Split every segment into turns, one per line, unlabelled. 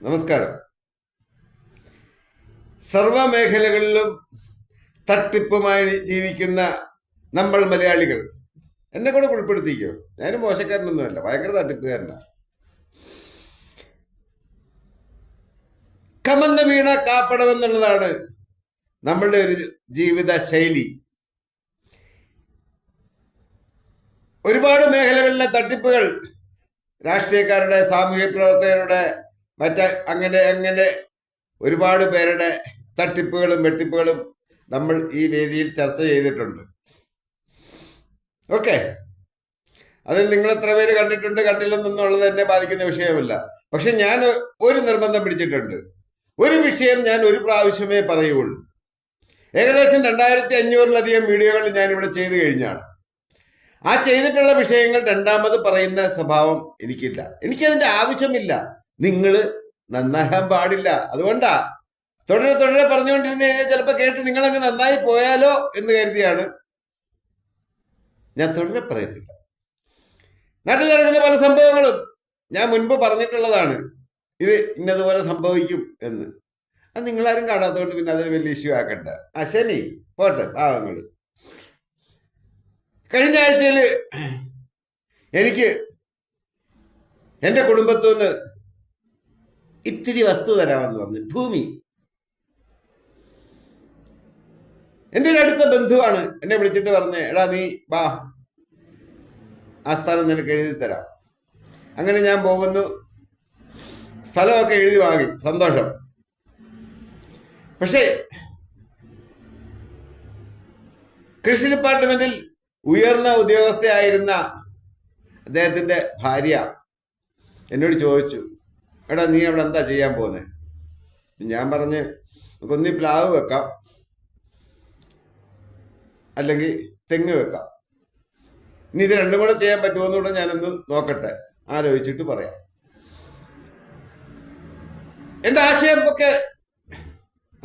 നമസ്കാരം. സർവ മേഖലകളിലും തട്ടിപ്പുമായി ജീവിക്കുന്ന നമ്മൾ മലയാളികൾ എന്നെ കൂടെ ഉൾപ്പെടുത്തിക്കോ? ഞാനും മോശക്കാരനൊന്നുമല്ല ഭയങ്കര തട്ടിപ്പുകാരനാണ് കമന്ന് വീണ കാപ്പടം എന്നുള്ളതാണ് നമ്മളുടെ ഒരു ജീവിത ശൈലി ഒരുപാട് മേഖലകളിലെ തട്ടിപ്പുകൾ രാഷ്ട്രീയക്കാരുടെ സാമൂഹ്യ പ്രവർത്തകരുടെ മറ്റ അങ്ങനെ അങ്ങനെ ഒരുപാട് പേരുടെ തട്ടിപ്പുകളും വെട്ടിപ്പുകളും നമ്മൾ ഈ വേദിയിൽ ചർച്ച ചെയ്തിട്ടുണ്ട്. ഓക്കെ. അതിൽ നിങ്ങൾ എത്ര പേര് കണ്ടിട്ടുണ്ട് കണ്ടില്ലെന്നുള്ളത് എന്നെ ബാധിക്കുന്ന വിഷയമല്ല. പക്ഷെ ഞാൻ ഒരു നിർബന്ധം പിടിച്ചിട്ടുണ്ട്. ഒരു വിഷയം ഞാൻ ഒരു പ്രാവശ്യമേ പറയുള്ളൂ. ഏകദേശം രണ്ടായിരത്തി അഞ്ഞൂറിലധികം വീഡിയോകൾ ഞാൻ ഇവിടെ ചെയ്തു കഴിഞ്ഞാണ്. ആ ചെയ്തിട്ടുള്ള വിഷയങ്ങൾ രണ്ടാമത് പറയുന്ന സ്വഭാവം എനിക്കില്ല. എനിക്കതിന്റെ ആവശ്യമില്ല. നിങ്ങൾ നന്നാകാൻ പാടില്ല. അതുകൊണ്ടാ. തുടരെ തുടരെ പറഞ്ഞുകൊണ്ടിരുന്ന ചിലപ്പോൾ കേട്ട് നിങ്ങളങ്ങ് നന്നായി പോയാലോ എന്ന് കരുതിയാണ്. ഞാൻ തുടരെ പറയത്തില്ല. നാട്ടിൽ നടക്കുന്ന പല സംഭവങ്ങളും ഞാൻ മുൻപ് പറഞ്ഞിട്ടുള്ളതാണ്. ഇത് ഇന്നതുപോലെ സംഭവിക്കും എന്ന്. അത് നിങ്ങളാരും കാണാത്തതുകൊണ്ട് പിന്നെ അതൊരു വലിയ ഇഷ്യൂ ആക്കണ്ട. ആ ശനി പോട്ടെ പാവങ്ങൾ. കഴിഞ്ഞ ആഴ്ചയിൽ എനിക്ക് എന്റെ കുടുംബത്തു നിന്ന് ഇത്തിരി വസ്തു തരാമെന്ന് പറഞ്ഞു. ഭൂമി. എന്റെ ഒരു അടുത്ത ബന്ധുവാണ്. എന്നെ വിളിച്ചിട്ട് പറഞ്ഞ് എടാ നീ വാ. ആ സ്ഥലം നിനക്ക് എഴുതി തരാം. അങ്ങനെ ഞാൻ പോകുന്നു. സ്ഥലമൊക്കെ എഴുതി വാങ്ങി. സന്തോഷം. പക്ഷേ കൃഷി ഡിപ്പാർട്ട്മെന്റിൽ ഉയർന്ന ഉദ്യോഗസ്ഥയായിരുന്ന അദ്ദേഹത്തിന്റെ ഭാര്യ എന്നോട് ചോദിച്ചു. എടാ നീ അവിടെ എന്താ ചെയ്യാൻ പോകുന്നത് ഞാൻ പറഞ്ഞ് ഒന്നീ പ്ലാവ് വെക്കാം. അല്ലെങ്കിൽ തെങ്ങ് വെക്കാം. ഇനി ഇത് രണ്ടും കൂടെ ചെയ്യാൻ പറ്റുമെന്നുകൂടെ ഞാനൊന്ന് നോക്കട്ടെ. ആലോചിച്ചിട്ട് പറയാം. എന്റെ ആശയം ഒക്കെ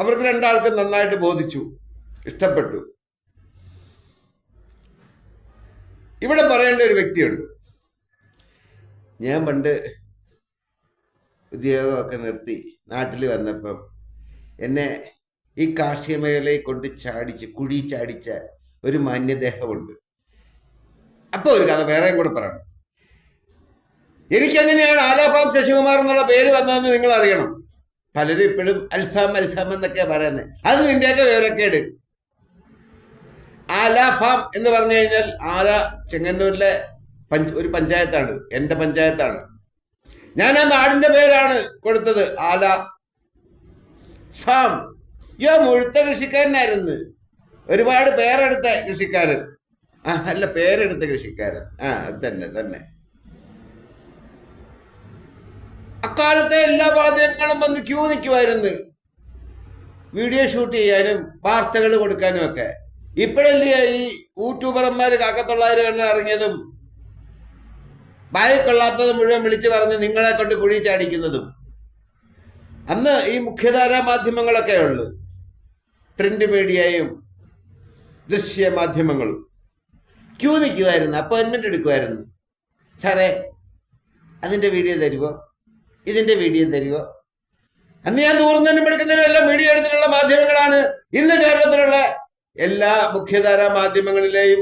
അവർക്ക് രണ്ടാൾക്കും നന്നായിട്ട് ബോധിച്ചു. ഇഷ്ടപ്പെട്ടു. ഇവിടെ പറയേണ്ട ഒരു വ്യക്തിയുണ്ട്. ഞാൻ പണ്ട് ഉദ്യോഗമൊക്കെ നിർത്തി നാട്ടിൽ വന്നപ്പം എന്നെ ഈ കാർഷിക മേഖലയെ കൊണ്ട് ചാടിച്ച് കുഴി ചാടിച്ച ഒരു മാന്യദേഹമുണ്ട്. അപ്പോൾ ഒരു കഥ വേറെയും കൂടെ പറയണം. എനിക്കെങ്ങനെയാണ് ആലാഫാം ശശികുമാർ എന്നുള്ള പേര് വന്നതെന്ന് നിങ്ങൾ അറിയണം. പലരും ഇപ്പോഴും അൽഫാം അൽഫാം എന്നൊക്കെ പറയുന്നത് അത് നിന്റെയൊക്കെ വിവരക്കേട് ആലാഫാം എന്ന് പറഞ്ഞു കഴിഞ്ഞാൽ ആല ചെങ്ങന്നൂരിലെ ഒരു പഞ്ചായത്താണ് എന്റെ പഞ്ചായത്താണ്. ഞാൻ ആ നാടിന്റെ പേരാണ് കൊടുത്തത്. ആല. ഫാം. യോ മുഴുത്ത കൃഷിക്കാരനായിരുന്നു. ഒരുപാട് പേരെടുത്ത കൃഷിക്കാരൻ. ആ അല്ല പേരെടുത്ത കൃഷിക്കാരൻ. ആ തന്നെ തന്നെ. അക്കാലത്തെ എല്ലാ മാധ്യമങ്ങളും വന്ന് ക്യൂ നിൽക്കുമായിരുന്നു. വീഡിയോ ഷൂട്ട് ചെയ്യാനും വാർത്തകൾ കൊടുക്കാനും ഒക്കെ. ഇപ്പോഴല്ലേ ഈ യൂട്യൂബർമാർ കാക്കത്തൊള്ളായിരം എണ്ണം ഇറങ്ങിയതും ബായി കൊള്ളാത്തത് മുഴുവൻ വിളിച്ചു പറഞ്ഞ് നിങ്ങളെ കൊണ്ട് കുഴി ചാടിക്കുന്നതും. അന്ന് ഈ മുഖ്യധാരാ മാധ്യമങ്ങളൊക്കെ ഉള്ളു. പ്രിന്റ് മീഡിയയും ദൃശ്യ മാധ്യമങ്ങളും. ക്യൂ നിൽക്കുമായിരുന്നു അപ്പോയിൻമെന്റ് എടുക്കുമായിരുന്നു സാറേ അതിന്റെ വീഡിയോ തരുമോ ഇതിന്റെ വീഡിയോ തരുമോ അന്ന് ഞാൻ തോന്നുന്നതിനും എടുക്കുന്നതിനും എല്ലാം മീഡിയ എടുത്തിട്ടുള്ള മാധ്യമങ്ങളാണ്. ഇന്ന് കേരളത്തിലുള്ള എല്ലാ മുഖ്യധാരാ മാധ്യമങ്ങളിലെയും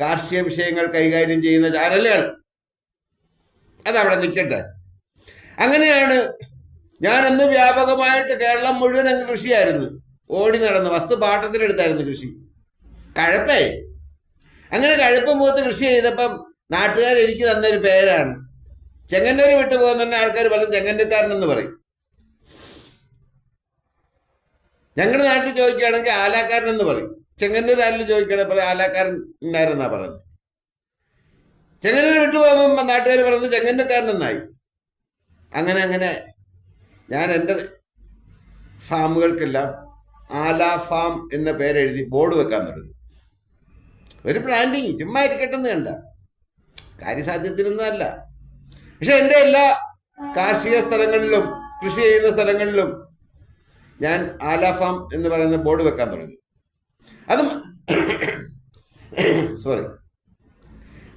കാർഷിക വിഷയങ്ങൾ കൈകാര്യം ചെയ്യുന്ന ചാനലുകൾ. അതവിടെ നിൽക്കട്ടെ. അങ്ങനെയാണ് ഞാൻ അന്ന് വ്യാപകമായിട്ട് കേരളം മുഴുവൻ അങ്ങ് കൃഷിയായിരുന്നു. ഓടി നടന്ന് വസ്തു പാട്ടത്തിനെടുത്തായിരുന്നു കൃഷി. കഴപ്പേ അങ്ങനെ കഴപ്പം മുഖത്ത് കൃഷി ചെയ്തപ്പം നാട്ടുകാർ എനിക്ക് തന്നൊരു പേരാണ്. ചെങ്ങന്നൂര് വിട്ടു പോകുന്ന ആൾക്കാർ പലരും ചെങ്ങന്നൂർക്കാരനെന്ന് പറയും. ഞങ്ങളുടെ നാട്ടിൽ ചോദിക്കുകയാണെങ്കിൽ ആലാക്കാരൻ എന്ന് പറയും. ചെങ്ങന്നൂർ ആരിലും ചോദിക്കുകയാണെങ്കിൽ ആലാക്കാരൻ ഉണ്ടായിരുന്നാ പറയുന്നത്? ചെങ്ങന്നൂർ വിട്ടു പോകുമ്പോൾ നാട്ടുകാർ പറഞ്ഞത് ചെങ്ങന്നക്കാരനെന്നായി അങ്ങനെ അങ്ങനെ ഞാൻ എന്റെ ഫാമുകൾക്കെല്ലാം ആല ഫാം എന്ന പേരെഴുതി ബോർഡ് വെക്കാൻ തുടങ്ങി. ഒരു ബ്രാൻഡിങ് ചുമ്മാ ഇരിക്കട്ടെന്ന് കണ്ട. കാര്യസാധ്യത്തിനൊന്നും അല്ല പക്ഷെ എന്റെ എല്ലാ കാർഷിക സ്ഥലങ്ങളിലും കൃഷി ചെയ്യുന്ന സ്ഥലങ്ങളിലും ഞാൻ ആല ഫാം എന്ന് പറയുന്ന ബോർഡ് വെക്കാൻ തുടങ്ങി. അതും സോറി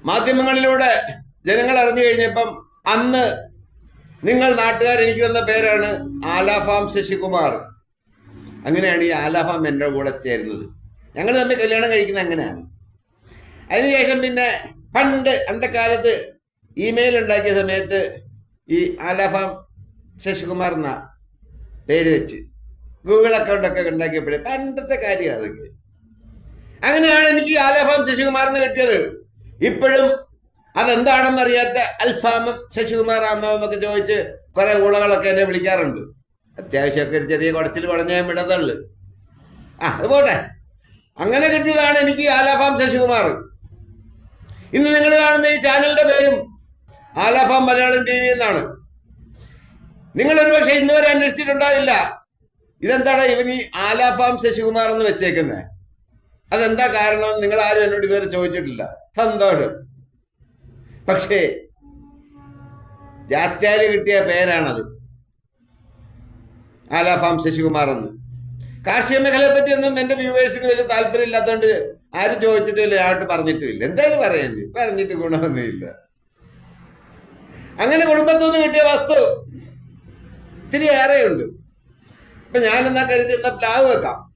മാധ്യമങ്ങളിലൂടെ ജനങ്ങൾ അറിഞ്ഞു കഴിഞ്ഞപ്പം അന്ന് നിങ്ങൾ നാട്ടുകാർ എനിക്ക് തന്ന പേരാണ് ആലാഫാം ശശികുമാർ. അങ്ങനെയാണ് ഈ ആലാഫാം എന്റെ കൂടെ ചേരുന്നത്. ഞങ്ങൾ തമ്മിൽ കല്യാണം കഴിക്കുന്നത് അങ്ങനെയാണ്. അതിനുശേഷം പിന്നെ പണ്ട് അന്തക്കാലത്ത് ഇമെയിൽ ഉണ്ടാക്കിയ സമയത്ത് ഈ ആലാഫാം ശശികുമാർ എന്ന പേര് വെച്ച് ഗൂഗിൾ അക്കൗണ്ടൊക്കെ ഉണ്ടാക്കിയപ്പോഴേ പണ്ടത്തെ കാര്യമാണ് അതൊക്കെ. അങ്ങനെയാണ് എനിക്ക് ആലാഫാം ശശികുമാർ എന്ന് കിട്ടിയത്. ഇപ്പോഴും അതെന്താണെന്ന് അറിയാത്ത അൽഫാമും ശശികുമാർ ആണോ എന്നൊക്കെ ചോദിച്ച് കുറെ ഊളകളൊക്കെ എന്നെ വിളിക്കാറുണ്ട്. അത്യാവശ്യമൊക്കെ ഒരു ചെറിയ കുടച്ചിൽ കുടഞ്ഞ വിടതുള്ളു ആ അത് പോട്ടെ. അങ്ങനെ കിട്ടിയതാണ് എനിക്ക് ആലാഫാം ശശികുമാർ. ഇന്ന് നിങ്ങൾ കാണുന്ന ഈ ചാനലിന്റെ പേരും ആലാഫാം മലയാളം ടി വി എന്നാണ്. നിങ്ങൾ ഒരുപക്ഷെ ഇന്ന് വരെ അന്വേഷിച്ചിട്ടുണ്ടാവില്ല ഇതെന്താണ് ഇവൻ ഈ ആലാഫാം ശശികുമാർ എന്ന് വെച്ചേക്കുന്നത് അതെന്താ കാരണം? നിങ്ങൾ ആരും എന്നോട് ഇതുവരെ ചോദിച്ചിട്ടില്ല. സന്തോഷം. പക്ഷേ ജാത്യാൽ കിട്ടിയ പേരാണത്. ആലാഫാം ശശികുമാർ എന്ന് കാർഷിക മേഖലയെ പറ്റി ഒന്നും എന്റെ വ്യൂവേഴ്സിന് വലിയ താല്പര്യം ഇല്ലാത്തതുകൊണ്ട് ആരും ചോദിച്ചിട്ടില്ല ആയിട്ട് പറഞ്ഞിട്ടില്ല. എന്തായാലും പറയേണ്ടി. പറഞ്ഞിട്ട് ഗുണമൊന്നുമില്ല. അങ്ങനെ കുടുംബത്തിൽ നിന്ന് കിട്ടിയ വസ്തു ഇത്തിരി ഏറെയുണ്ട്. ഇപ്പൊ ഞാൻ എന്നാ കരുതി എന്നാ പ്ലാവ് വെക്കാം.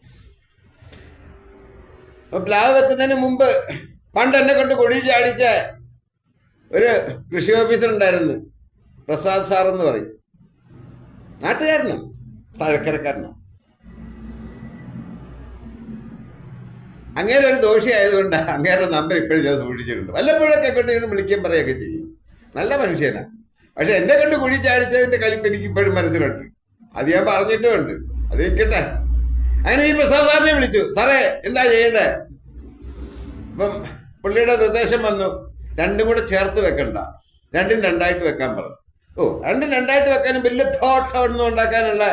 പ്ലാവ് വെക്കുന്നതിന് മുമ്പ് പണ്ട് എന്നെ കൊണ്ട് കൊടി ചാടിച്ച ഒരു കൃഷി ഓഫീസർ ഉണ്ടായിരുന്നു. പ്രസാദ് സാർ എന്ന് പറയും. നാട്ടുകാരനാണ് തഴക്കരക്കാരനാണ് അങ്ങേരെ ഒരു ദോഷിയായതുകൊണ്ട് അങ്ങേരുടെ നമ്പർ ഇപ്പോഴും ഞാൻ സൂക്ഷിച്ചിട്ടുണ്ട്. വല്ലപ്പോഴൊക്കെ കൊണ്ട് ഇങ്ങനെ വിളിക്കാൻ പറയുകയൊക്കെ ചെയ്യും. നല്ല മനുഷ്യനാണ് പക്ഷെ എന്നെ കൊണ്ട് കുഴി ചാടിച്ചതിന്റെ കലിപ്പ് എനിക്ക് ഇപ്പോഴും മനസ്സിലുണ്ട്. അത് ഞാൻ പറഞ്ഞിട്ടുമുണ്ട്. അത് ഇരിക്കട്ടെ അങ്ങനെ ഈ പ്രസാദ് സാറിനെ വിളിച്ചു. സാറേ എന്താ ചെയ്യണ്ടേ? അപ്പം പുള്ളിയുടെ നിർദ്ദേശം വന്നു. രണ്ടും കൂടെ ചേർത്ത് വെക്കണ്ട. രണ്ടും രണ്ടായിട്ട് വെക്കാൻ പറഞ്ഞു. ഓ രണ്ടും രണ്ടായിട്ട് വെക്കാനും വലിയ തോട്ടം ഒന്നും ഉണ്ടാക്കാനുള്ള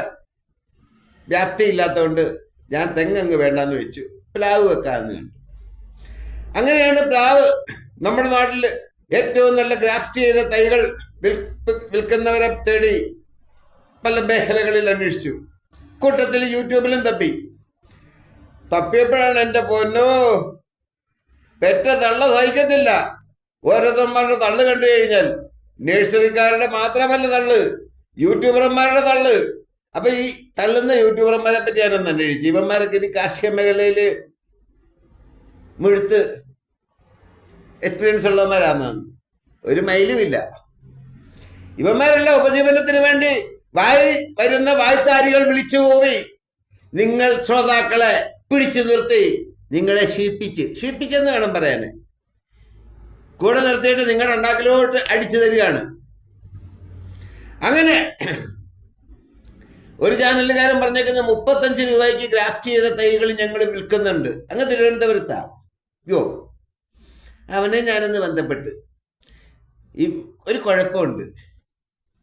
വ്യാപ്തി ഇല്ലാത്തതുകൊണ്ട് ഞാൻ തെങ്ങങ്ങ് വേണ്ടെന്ന് വെച്ചു. പ്ലാവ് വെക്കാമെന്ന് കണ്ടു. അങ്ങനെയാണ് പ്ലാവ് നമ്മുടെ നാട്ടിൽ ഏറ്റവും നല്ല ഗ്രാഫ്റ്റ് ചെയ്ത തൈകൾ വിൽക്കുന്നവരെ തേടി പല മേഖലകളിൽ അന്വേഷിച്ചു. കൂട്ടത്തിൽ യൂട്യൂബിലും തപ്പി. തപ്പിയപ്പോഴാണ് എന്റെ പൊന്നോ പെറ്റ തള്ള സഹിക്കത്തില്ല. ഓരോരുത്തന്മാരുടെ തള്ളു കണ്ടു കഴിഞ്ഞാൽ നഴ്സറിക്കാരുടെ മാത്രമല്ല തള്ള് യൂട്യൂബർമാരുടെ തള്ള്. അപ്പൊ ഈ തള്ളുന്ന യൂട്യൂബർമാരെ പറ്റി ഞാനൊന്ന് അന്വേഷിച്ചു. ഇവന്മാരൊക്കെ ഇനി കാർഷിക മേഖലയിൽ മുഴുത്ത് എക്സ്പീരിയൻസ് ഉള്ളവന്മാരാണെന്ന്. ഒരു മൈലുമില്ല. ഇവന്മാരെല്ലാം ഉപജീവനത്തിന് വേണ്ടി വായി വരുന്ന വായ്ത്താരികൾ വിളിച്ചു പോവി നിങ്ങൾ ശ്രോതാക്കളെ പിടിച്ചു നിർത്തി നിങ്ങളെ ശീപ്പിച്ച്. ശീപ്പിച്ചെന്ന് വേണം പറയാന് കൂടെ നിർത്തിയിട്ട് നിങ്ങളുടെ ഉണ്ടാക്കലോട്ട് അടിച്ചു തരികയാണ്. അങ്ങനെ ഒരു ചാനലുകാരൻ പറഞ്ഞേക്കുന്ന മുപ്പത്തഞ്ച് രൂപയ്ക്ക് ഗ്രാഫ്റ്റ് ചെയ്ത തൈകൾ ഞങ്ങൾ വിൽക്കുന്നുണ്ട്. അങ്ങ് തിരുവനന്തപുരത്താ. യോ അവനെ ഞാനൊന്ന് ബന്ധപ്പെട്ട്. ഈ ഒരു കുഴപ്പമുണ്ട്.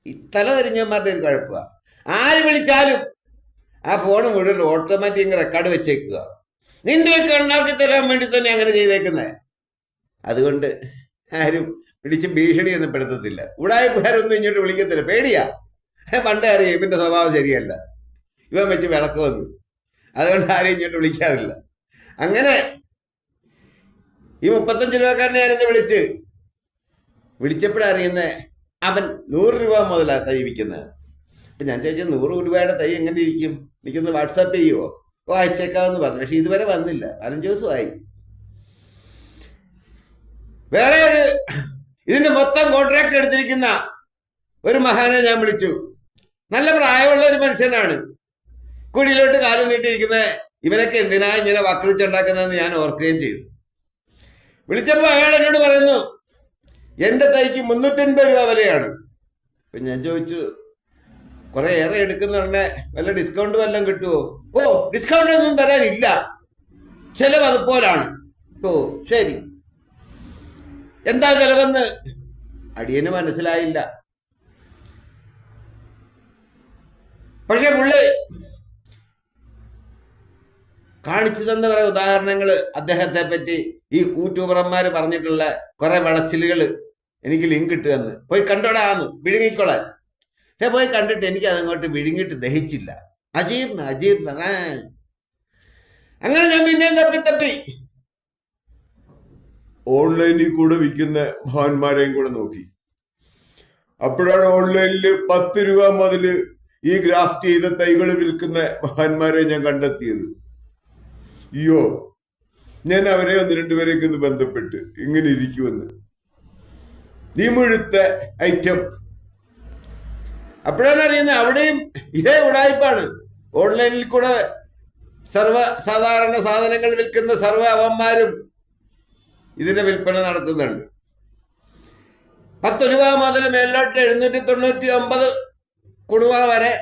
തല തിരിഞ്ഞന്മാരുടെ ഒരു കുഴപ്പമാണ് ആര് വിളിച്ചാലും ആ ഫോൺ മുഴുവൻ ഓട്ടോമാറ്റിക് റെക്കോർഡ് വെച്ചേക്കുക. നിന്റെയൊക്കെ ഉണ്ടാക്കി തരാൻ വേണ്ടി തന്നെ അങ്ങനെ ചെയ്തേക്കുന്നേ. അതുകൊണ്ട് ആരും വിളിച്ച് ഭീഷണിയൊന്നും പെടുത്തത്തില്ല. ഉടായ്പുകാരൊന്നും ഇങ്ങോട്ട് വിളിക്കത്തില്ല. പേടിയാ. പണ്ടേ അറിയാം ഇവന്റെ സ്വഭാവം ശരിയല്ല. ഇവൻ വെച്ച് വിളക്ക് വന്നു. അതുകൊണ്ട് ആരും ഇങ്ങോട്ട് വിളിക്കാറില്ല. അങ്ങനെ ഈ മുപ്പത്തഞ്ച് രൂപക്കാരനെ ആരെന്ന് വിളിച്ച്? വിളിച്ചപ്പോഴറിയുന്നേ അവൻ നൂറ് രൂപ മുതലാണ് തൈ വിൽക്കുന്നത് അപ്പൊ ഞാൻ ചോദിച്ചത് നൂറ് രൂപയുടെ തൈ എങ്ങനെ ഇരിക്കും എനിക്കൊന്ന് വാട്സാപ്പ് ചെയ്യുമോ ഓ അയച്ചേക്കാമെന്ന് പറഞ്ഞു. പക്ഷെ ഇതുവരെ വന്നില്ല. പതിനഞ്ച് ദിവസമായി. വേറെ ഒരു ഇതിന്റെ മൊത്തം കോൺട്രാക്ട് എടുത്തിരിക്കുന്ന ഒരു മഹാനെ ഞാൻ വിളിച്ചു. നല്ല പ്രായമുള്ള ഒരു മനുഷ്യനാണ്. കുടിയിലോട്ട് കാലം നീട്ടിയിരിക്കുന്ന ഇവനൊക്കെ എന്തിനാ ഇങ്ങനെ വക്രിച്ചുണ്ടാക്കുന്നതെന്ന് ഞാൻ ഓർക്കുകയും ചെയ്തു. വിളിച്ചപ്പോൾ അയാൾ എന്നോട് പറയുന്നു എന്റെ തൈക്ക് മുന്നൂറ്റൻപത് രൂപ വിലയാണ്. അപ്പൊ ഞാൻ ചോദിച്ചു കുറെ ഏറെ എടുക്കുന്നുണ്ടെ. വല്ല ഡിസ്കൗണ്ട് വല്ലതും കിട്ടുമോ ഓ ഡിസ്കൗണ്ട് ഒന്നും തരാനില്ല. ചെലവ് അതുപോലാണ്. ഓ ശരി. എന്താ ചെലവെന്ന്? അടിയന് മനസ്സിലായില്ല. പക്ഷെ പുള്ളി കാണിച്ചു തന്ന കുറെ ഉദാഹരണങ്ങൾ അദ്ദേഹത്തെ പറ്റി ഈ യൂട്യൂബർമാർ പറഞ്ഞിട്ടുള്ള കുറെ വളച്ചിലുകൾ എനിക്ക് ലിങ്ക് ഇട്ടുവന്ന് പോയി കണ്ടോടാന്ന് വിഴുങ്ങിക്കൊള്ളാൻ പക്ഷെ പോയി കണ്ടിട്ട് എനിക്ക് അതങ്ങോട്ട് വിഴുങ്ങിട്ട് ദഹിച്ചില്ല. അജീർണ അജീർണ. അങ്ങനെ ഞാൻ പിന്നെയും തപ്പി തപ്പി? ഓൺലൈനിൽ കൂടെ വിൽക്കുന്ന മഹാന്മാരെയും കൂടെ നോക്കി. അപ്പോഴാണ് ഓൺലൈനിൽ പത്ത് രൂപ മുതൽ ഈ ഗ്രാഫ്റ്റ് ചെയ്ത തൈകൾ വിൽക്കുന്ന മഹാന്മാരെ ഞാൻ കണ്ടെത്തിയത്. അയ്യോ. ഞാൻ അവരെ ഒന്ന് രണ്ടുപേരെയൊക്കെ ഒന്ന് ബന്ധപ്പെട്ട് ഇങ്ങനെ ഇരിക്കുമെന്ന്. ഈ മുഴുത്ത ഐറ്റം. അപ്പോഴാണ് അറിയുന്നത് അവിടെയും ഇതേ ഉടായ്പാണ് ഓൺലൈനിൽ കൂടെ സർവ സാധാരണ സാധനങ്ങൾ വിൽക്കുന്ന സർവ അവന്മാരും ഇതിന്റെ വിൽപ്പന നടത്തുന്നുണ്ട്. പത്ത് രൂപ മുതൽ മേലോട്ട് എഴുന്നൂറ്റി തൊണ്ണൂറ്റി ഒമ്പത് കുടുവ വരെ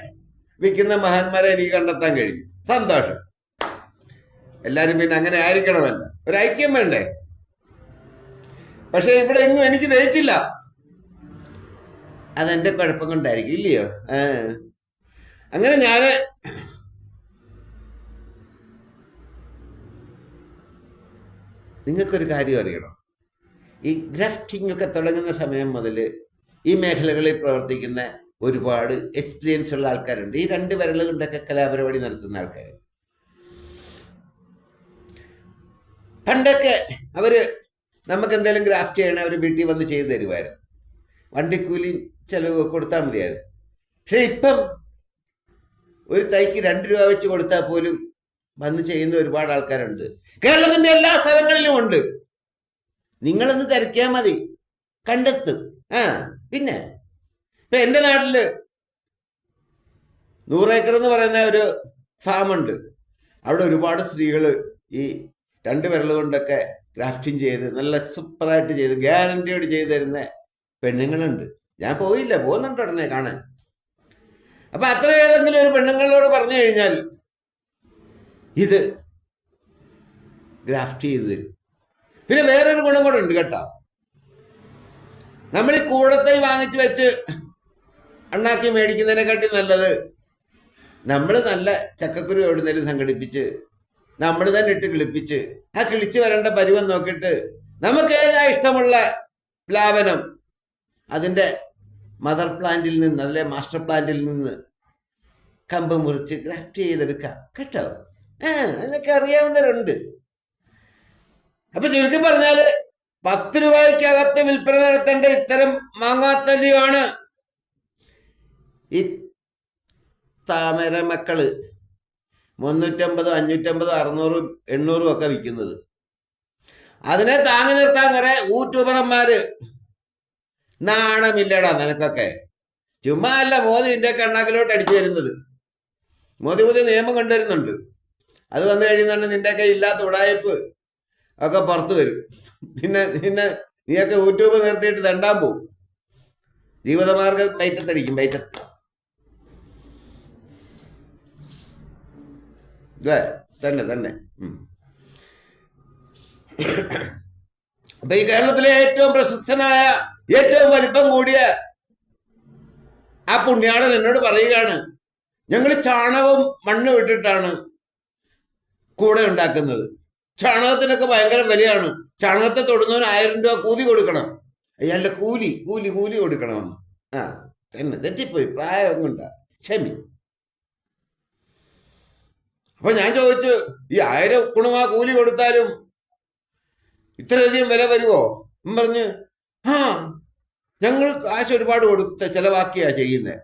വിൽക്കുന്ന മഹാന്മാരെ എനിക്ക് കണ്ടെത്താൻ കഴിഞ്ഞു. സന്തോഷം. എല്ലാരും പിന്നെ അങ്ങനെ ആയിരിക്കണമല്ല ഒരു ഐക്യം വേണ്ടേ? പക്ഷെ ഇവിടെ എങ്ങും എനിക്ക് ദഹിച്ചില്ല അതെന്റെ കുഴപ്പം കൊണ്ടായിരിക്കും ഇല്ലയോ? അങ്ങനെ ഞാൻ നിങ്ങൾക്കൊരു കാര്യം അറിയണോ? ഈ ഗ്രാഫ്റ്റിംഗ് ഒക്കെ തുടങ്ങുന്ന സമയം മുതൽ ഈ മേഖലകളിൽ പ്രവർത്തിക്കുന്ന ഒരുപാട് എക്സ്പീരിയൻസ് ഉള്ള ആൾക്കാരുണ്ട്. ഈ രണ്ട് വിരൽ കൊണ്ടൊക്കെ കലാപരിപാടി നടത്തുന്ന ആൾക്കാർ പണ്ടൊക്കെ അവർ നമുക്ക് എന്തെങ്കിലും ഗ്രാഫ്റ്റ് ചെയ്യണേ അവർ വീട്ടിൽ വന്ന് ചെയ്തു തരുമായിരുന്നു. വണ്ടിക്കൂലി ചിലവ് കൊടുത്താൽ മതിയായിരുന്നു. പക്ഷെ ഇപ്പം ഒരു തൈക്ക് രണ്ട് രൂപ വെച്ച് കൊടുത്താൽ പോലും വന്ന് ചെയ്യുന്ന ഒരുപാട് ആൾക്കാരുണ്ട്. കേരളത്തിന്റെ എല്ലാ സ്ഥലങ്ങളിലും ഉണ്ട്. നിങ്ങളൊന്ന് തിരക്കിയാൽ മതി. കണ്ടെത്തും. ആ പിന്നെ. ഇപ്പൊ എന്റെ നാട്ടിൽ നൂറേക്കർ എന്ന് പറയുന്ന ഒരു ഫാമുണ്ട് അവിടെ ഒരുപാട് സ്ത്രീകൾ ഈ രണ്ട് വിരൽ കൊണ്ടൊക്കെ ക്രാഫ്റ്റിംഗ് ചെയ്ത് നല്ല സൂപ്പറായിട്ട് ചെയ്ത് ഗ്യാരണ്ടിയോട് ചെയ്ത് തരുന്ന പെണ്ണുങ്ങളുണ്ട്. ഞാൻ പോയില്ല പോകുന്നുണ്ട് ഉടനെ കാണാൻ. അപ്പൊ അത്ര ഏതെങ്കിലും ഒരു പെണ്ണുങ്ങളോട് പറഞ്ഞു കഴിഞ്ഞാൽ ഇത് ഗ്രാഫ്റ്റ് ചെയ്ത് തരും. പിന്നെ വേറൊരു ഗുണം കൂടെ ഉണ്ട് കേട്ടോ. നമ്മൾ ഈ കൂടത്തൈ വാങ്ങിച്ചു വെച്ച് അണ്ണാക്കി മേടിക്കുന്നതിനെക്കാട്ടി നല്ലത് നമ്മൾ നല്ല ചക്കക്കുരു എവിടുന്നേലും സംഘടിപ്പിച്ച് നമ്മൾ തന്നെ ഇട്ട് കിളിപ്പിച്ച്. ആ കിളിച്ച് വരേണ്ട പരുവം നോക്കിയിട്ട് നമുക്ക് ഏതാ ഇഷ്ടമുള്ള പ്ലാവനം? അതിന്റെ മദർ പ്ലാന്റിൽ നിന്ന് അതിലെ മാസ്റ്റർ പ്ലാന്റിൽ നിന്ന് കമ്പ് മുറിച്ച് ഗ്രാഫ്റ്റ് ചെയ്തെടുക്കാം. കേട്ടോ? ആ അതൊക്കെ അറിയാവുന്നവരുണ്ട്. അപ്പൊ ചുരുക്കി പറഞ്ഞാൽ പത്ത് രൂപയ്ക്കകത്ത് വിൽപ്പന നടത്തേണ്ട ഇത്തരം മാങ്ങാത്തല്ലിയാണ് ഈ താമര മക്കൾ. മുന്നൂറ്റമ്പതും അഞ്ഞൂറ്റമ്പത് അറുന്നൂറ് എണ്ണൂറും ഒക്കെ വിൽക്കുന്നത്. അതിനെ താങ്ങി നിർത്താൻ കുറെ യൂട്യൂബർമാര് നാണമില്ലടാ നിനക്കൊക്കെ. ചുമ്മാ അല്ല മോദി ഇന്ത്യ കണ്ണാക്കിലോട്ട് അടിച്ചു തരുന്നത്. മോദി പുതിയ നിയമം കൊണ്ടുവരുന്നുണ്ട്. അത് വന്നു കഴിയുന്നുണ്ട് നിന്റെയൊക്കെ ഇല്ലാത്ത ഉടായ്പ് ഒക്കെ പുറത്തു വരും. പിന്നെ പിന്നെ നീയൊക്കെ യൂട്യൂബ് നിർത്തിയിട്ട് തണ്ടാൻ പോകും ജീവിതമാർഗം പൈറ്റത്തടിക്കും വയറ്റത്ത് അല്ലേ തന്നെ തന്നെ. അപ്പൊ ഈ കേരളത്തിലെ ഏറ്റവും പ്രശസ്തനായ ഏറ്റവും വലിപ്പം കൂടിയ ആ പുണ്യാളൻ എന്നോട് പറയുകയാണ് ഞങ്ങൾ ചാണകവും മണ്ണും ഇട്ടിട്ടാണ് കൂടെ ഉണ്ടാക്കുന്നത്. ചാണകത്തിനൊക്കെ ഭയങ്കര വിലയാണ്. ചാണകത്തെ തൊടുന്നവന് ആയിരം രൂപ കൂലി കൊടുക്കണം. അയാളുടെ കൂലി കൂലി കൂലി കൊടുക്കണമെന്ന്. ആ തന്നെ തെറ്റിപ്പോയി. പ്രായം കൊണ്ട ക്ഷമി അപ്പൊ ഞാൻ ചോദിച്ചു ഈ ആയിരം കുണുമാ കൂലി കൊടുത്താലും ഇത്രയധികം വില വരുമോ പറഞ്ഞ് ആ ഞങ്ങൾ കാശ് ഒരുപാട് കൊടുത്ത ചെലവാക്കിയാ ചെയ്യുന്നത്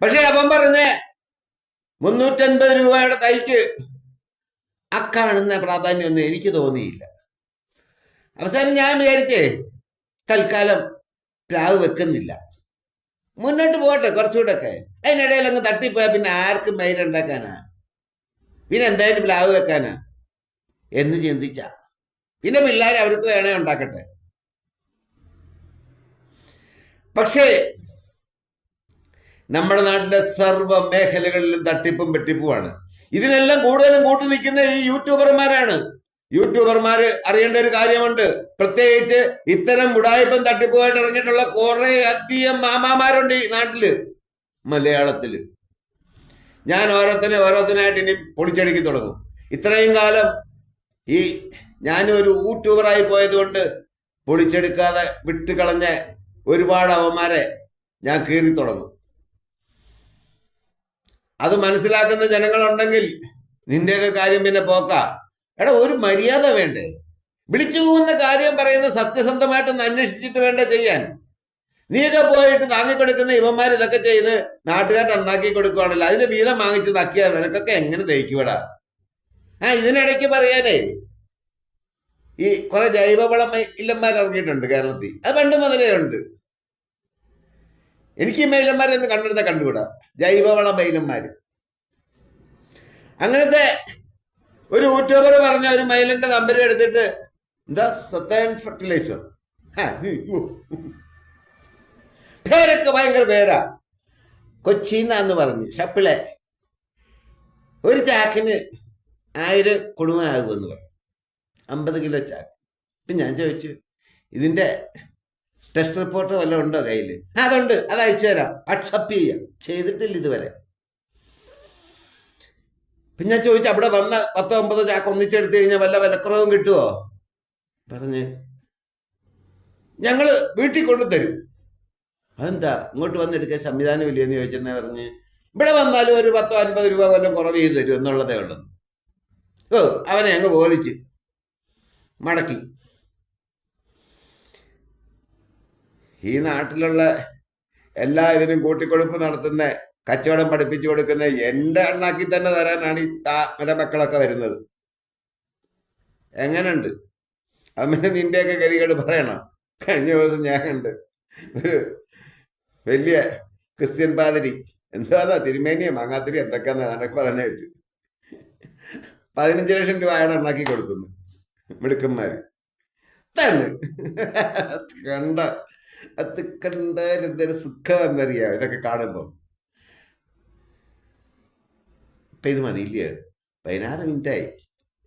പക്ഷെ അവൻ പറഞ്ഞേ മുന്നൂറ്റൻപത് രൂപയുടെ തൈക്ക് അക്കാണുന്ന പ്രാധാന്യമൊന്നും എനിക്ക് തോന്നിയില്ല. അവസാനം ഞാൻ വിചാരിച്ചേ തൽക്കാലം പ്രാവ് വെക്കുന്നില്ല. മുന്നോട്ട് പോകട്ടെ കുറച്ചുകൂടെ ഒക്കെ അതിനിടയിൽ അങ്ങ് തട്ടിപ്പോയാൽ പിന്നെ ആർക്കും മയിലുണ്ടാക്കാനാ പിന്നെ എന്തായാലും പ്ലാവ് വെക്കാനാ? എന്ന് ചിന്തിച്ച. പിന്നെ പിള്ളേർ അവർക്ക് വേണേ ഉണ്ടാക്കട്ടെ. പക്ഷേ നമ്മുടെ നാട്ടിലെ സർവ മേഖലകളിലും തട്ടിപ്പും വെട്ടിപ്പുമാണ്. ഇതിനെല്ലാം കൂടുതലും കൂട്ടു നിൽക്കുന്ന ഈ യൂട്യൂബർമാരാണ്. യൂട്യൂബർമാര് അറിയേണ്ട ഒരു കാര്യമുണ്ട്. പ്രത്യേകിച്ച് ഇത്തരം ഉടായ്പം തട്ടിപ്പുമായിട്ട് ഇറങ്ങിയിട്ടുള്ള കുറെ അധികം മാമാമാരുണ്ട് ഈ നാട്ടിൽ മലയാളത്തിൽ. ഞാൻ ഓരോരുത്തരെ ഓരോരുത്തരായിട്ട് ഇനി പൊളിച്ചടുക്കി തുടങ്ങും. ഇത്രയും കാലം ഈ ഞാനൊരു യൂട്യൂബറായി പോയതുകൊണ്ട് പൊളിച്ചെടുക്കാതെ വിട്ടുകളഞ്ഞ ഒരുപാട് അവന്മാരെ ഞാൻ കീറി തുടങ്ങും. അത് മനസ്സിലാക്കുന്ന ജനങ്ങളുണ്ടെങ്കിൽ നിന്റെയൊക്കെ കാര്യം പിന്നെ പോക്ക. എടാ ഒരു മര്യാദ വേണ്ടേ? വിളിച്ചു പോകുന്ന കാര്യം പറയുന്ന സത്യസന്ധമായിട്ടൊന്ന് അന്വേഷിച്ചിട്ട് വേണ്ട ചെയ്യാൻ? നീയൊക്കെ പോയിട്ട് താങ്ങിക്കൊടുക്കുന്ന ഇവന്മാർ ഇതൊക്കെ ചെയ്ത് നാട്ടുകാരുടെ ഉണ്ടാക്കി കൊടുക്കുവാണല്ലോ. അതിന് വീതം വാങ്ങിച്ച് തക്കിയാൽ നിനക്കൊക്കെ എങ്ങനെ ദഹിക്കുവടാ? ആ ഇതിനിടയ്ക്ക് പറയാനേ ഈ കുറെ ജൈവവളം ഇല്ലന്മാർ ഇറങ്ങിയിട്ടുണ്ട് കേരളത്തിൽ. അത് പണ്ട് മുതലേ ഉണ്ട്. എനിക്ക് ഈ മൈലന്മാരെ ഒന്ന് കണ്ടെടുത്ത കണ്ടുകൂടാ? ജൈവവള മൈലന്മാര് അങ്ങനത്തെ ഒരു യൂട്യൂബർ പറഞ്ഞ ഒരു മൈലന്റെ നമ്പർ എടുത്തിട്ട് എന്താ സത്തേൺ ഫെർട്ടിലൈസർ പേരൊക്കെ ഭയങ്കര പേരാ. കൊച്ചിന്നാന്ന് പറഞ്ഞ്. ഷപ്പിളെ ഒരു ചാക്കിന് ആയിരം കുടുംബമാകുമെന്ന് പറഞ്ഞു. അമ്പത് കിലോ ചാക്ക്. ഇപ്പം ഞാൻ ചോദിച്ചു ഇതിന്റെ ടെസ്റ്റ് റിപ്പോർട്ട് വല്ലതും ഉണ്ടോ കയ്യിൽ? അതുണ്ട്. അത് അയച്ചു തരാം. വാട്സപ്പ് ചെയ്യാം. ചെയ്തിട്ടില്ല ഇതുവരെ. പിന്നെ ഞാൻ ചോദിച്ചു അവിടെ വന്ന പത്തോ ഒമ്പതോ ചാക്ക് ഒന്നിച്ചെടുത്തു കഴിഞ്ഞാൽ വല്ല വിലക്കുറവും കിട്ടുമോ പറഞ്ഞ് ഞങ്ങൾ വീട്ടിൽ കൊണ്ടുതരും. അതെന്താ? ഇങ്ങോട്ട് വന്നെടുക്കാൻ സംവിധാനം ഇല്ലയെന്ന് ചോദിച്ചിട്ടുണ്ടെങ്കിൽ പറഞ്ഞ് ഇവിടെ വന്നാലും ഒരു പത്തോ അൻപത് രൂപ കൊല്ലം കുറവ് ചെയ്ത് തരും എന്നുള്ളതേ ഉള്ളൂ. ഓ അവനെ അങ്ങ് ബോധിച്ച് മടക്കി. ഈ നാട്ടിലുള്ള എല്ലാ ഇതിനും കൂട്ടിക്കൊടുപ്പ് നടത്തുന്ന കച്ചവടം പഠിപ്പിച്ചു കൊടുക്കുന്ന എന്റെ അണ്ണാക്കി തന്നെ തരാനാണ് ഈ താമര മക്കളൊക്കെ വരുന്നത്. എങ്ങനെയുണ്ട് അമ്മ നിന്റെയൊക്കെ ഗതികേട് പറയണം. കഴിഞ്ഞ ദിവസം ഞാൻ കണ്ട് ഒരു വലിയ ക്രിസ്ത്യൻ പാതിരി. എന്താ തിരുമേനിയെ മാങ്ങാത്തിരി എന്തൊക്കെയാന്ന് അതൊക്കെ പറഞ്ഞായിട്ട് പതിനഞ്ച് ലക്ഷം രൂപ അയാൾ ഉണ്ടാക്കി കൊടുക്കുന്നു. മിടുക്കന്മാര്. തന്നെ. കണ്ട അത് കണ്ടാൽ സുഖം എന്നറിയാം? ഇതൊക്കെ കാണുമ്പോ. ഇപ്പൊ ഇത് മതിയില്ലേ? പതിനാറ് മിനിറ്റായി.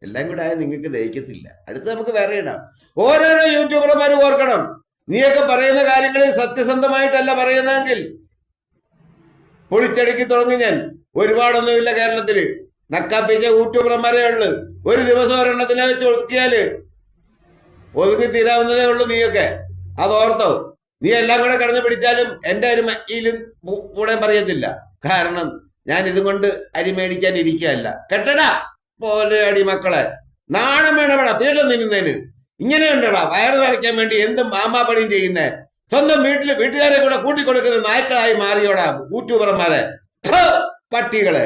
എല്ലാം കൂടെ ആയാൽ നിങ്ങൾക്ക് ദഹിക്കത്തില്ല. അടുത്ത് നമുക്ക് വേറെ ഇടാം. ഓരോരോ യൂട്യൂബർമാരും ഓർക്കണം. നീയൊക്കെ പറയുന്ന കാര്യങ്ങളിൽ സത്യസന്ധമായിട്ടല്ല പറയുന്നതെങ്കിൽ പൊളിച്ചടുക്കി തുടങ്ങി ഞാൻ. ഒരുപാടൊന്നുമില്ല കേരളത്തിൽ. നക്കാപ്പിച്ച യൂട്യൂബർമാരേ ഉള്ളു. ഒരു ദിവസം ഒരെണ്ണത്തിനെ വെച്ച് ഒതുക്കിയാൽ ഒതുങ്ങി തീരാവുന്നതേ ഉള്ളൂ നീയൊക്കെ. അത് ഓർത്തോ നീ എല്ലാം കൂടെ കടന്നു പിടിച്ചാലും എന്റെ ഒരു മയിലും കൂടെ പറയത്തില്ല. കാരണം ഞാൻ ഇതും കൊണ്ട് അരി മേടിക്കാൻ ഇരിക്കുകയല്ല. കെട്ടടാ പോലെ അടി മക്കളെ നാണം വേണമടാ തീട്ടം നിന്നതിന്. ഇങ്ങനെ ഉണ്ടടാ വയറ് നിറയ്ക്കാൻ വേണ്ടി എന്തും മാമാപ്പണിയും ചെയ്യുന്നേ? സ്വന്തം വീട്ടിൽ വീട്ടുകാരെ കൂടെ കൂട്ടിക്കൊടുക്കുന്ന നായ്ക്കളായി മാറിയോടാ യൂട്യൂബർമാരെ. പട്ടികളെ.